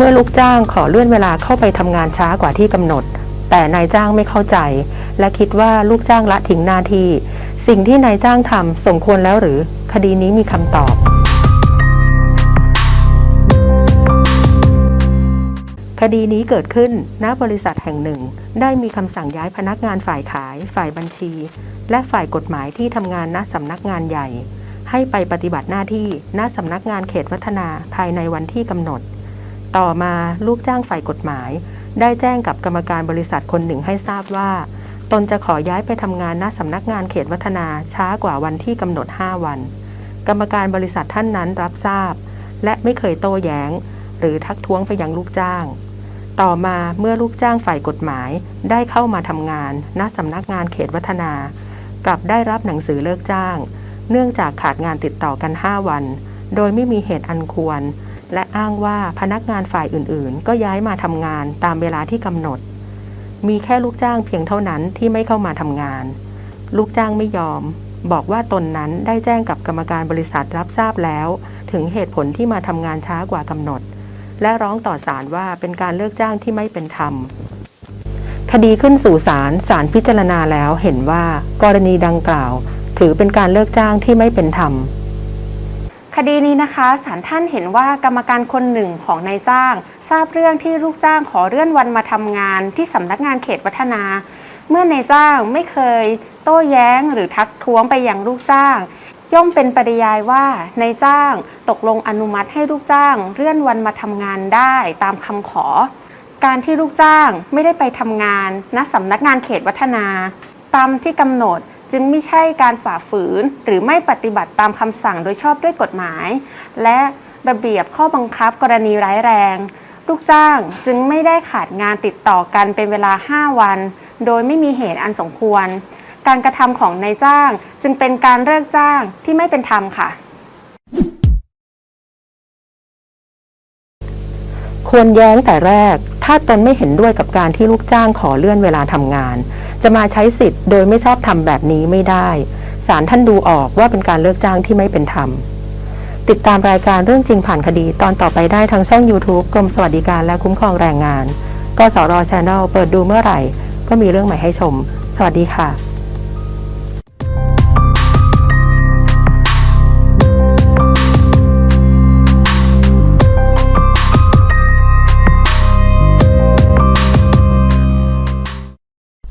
เมื่อลูกจ้างขอเลื่อนเวลาเข้าไปทำงานช้ากว่าที่กำหนด แต่นายจ้างไม่เข้าใจ และคิดว่าลูกจ้างละทิ้งหน้าที่ สิ่งที่นายจ้างทำสมควรแล้วหรือ คดีนี้มีคำตอบ คดีนี้เกิดขึ้นณบริษัทแห่งหนึ่ง ได้มีคำสั่งย้ายพนักงานฝ่ายขาย ฝ่ายบัญชี และฝ่ายกฎหมายที่ทำงานณสำนักงานใหญ่ ให้ไปปฏิบัติหน้าที่ณสำนักงานเขตวัฒนาภายในวันที่กำหนด ต่อมาลูกจ้างฝ่ายกฎหมาย ได้แจ้งกับกรรมการบริษัทคนหนึ่งให้ทราบว่า ตนจะขอย้ายไปทำงานณสำนักงานเขตวัฒนาช้ากว่าวันที่กำหนด 5 วัน กรรมการบริษัทท่านนั้นรับทราบ และไม่เคยโต้แย้ง หรือทักท้วงไปยังลูกจ้าง ต่อมาเมื่อลูกจ้างฝ่ายกฎหมายได้เข้ามาทำงานณสำนักงานเขตวัฒนา กลับได้รับหนังสือเลิกจ้าง เนื่องจากขาดงานติดต่อกัน 5 วัน โดยไม่มีเหตุอันควร และอ้างว่าพนักงานฝ่ายอื่นๆ ก็ย้ายมาทำงานตามเวลาที่กำหนด มีแค่ลูกจ้างเพียงเท่านั้นที่ไม่เข้ามาทำงาน ลูกจ้างไม่ยอม บอกว่าตนนั้นได้แจ้งกับกรรมการบริษัทรับทราบแล้ว ถึงเหตุผลที่มาทำงานช้ากว่ากำหนด และร้องต่อศาลว่าเป็นการเลิกจ้างที่ไม่เป็นธรรมคดีขึ้นสู่ศาลศาลพิจารณาแล้วเห็นว่า กรณีดังกล่าว ถือเป็นการเลิกจ้างที่ไม่เป็นธรรม คดีนี้นะคะศาลท่านเห็นว่ากรรมการคนหนึ่งของนายจ้าง ทราบเรื่องที่ลูกจ้างขอเลื่อนวันมาทำงานที่สำนักงานเขตวัฒนา เมื่อนายจ้างไม่เคย โต้แย้งหรือทักท้วงไปยังลูกจ้าง ย่อมเป็นปริยายว่านายจ้างตกลงอนุมัติให้ลูกจ้าง เลื่อนวันมาทำงานได้ตามคำขอ การที่ลูกจ้างไม่ได้ไปทำงานณสำนักงานเขตวัฒนา ตามที่กำหนด จึงไม่ใช่การฝ่าฝืนหรือไม่ปฏิบัติตามคำสั่งโดยชอบด้วยกฎหมาย และระเบียบข้อบังคับกรณีร้ายแรง ลูกจ้างจึงไม่ได้ขาดงานติดต่อกันเป็นเวลา 5 วัน โดยไม่มีเหตุอันสมควร การกระทำของนายจ้าง จึงเป็นการเลิกจ้างที่ไม่เป็นธรรมค่ะ ควรแย้งแต่แรก ถ้าตนไม่เห็นด้วยกับการที่ลูกจ้างขอเลื่อนเวลาทำงาน จะมาใช้สิทธิ์โดยไม่ชอบทำแบบนี้ไม่ได้ศาลท่านดูออกว่าเป็นการเลิกจ้างที่ไม่เป็นธรรม ติดตามรายการเรื่องจริงผ่านคดีตอนต่อไปได้ทางช่อง YouTube กรมสวัสดิการและคุ้มครองแรงงานกสรช n เปิดดูเมื่อไหร่ ก็มีเรื่องใหม่ให้ชม สวัสดีค่ะ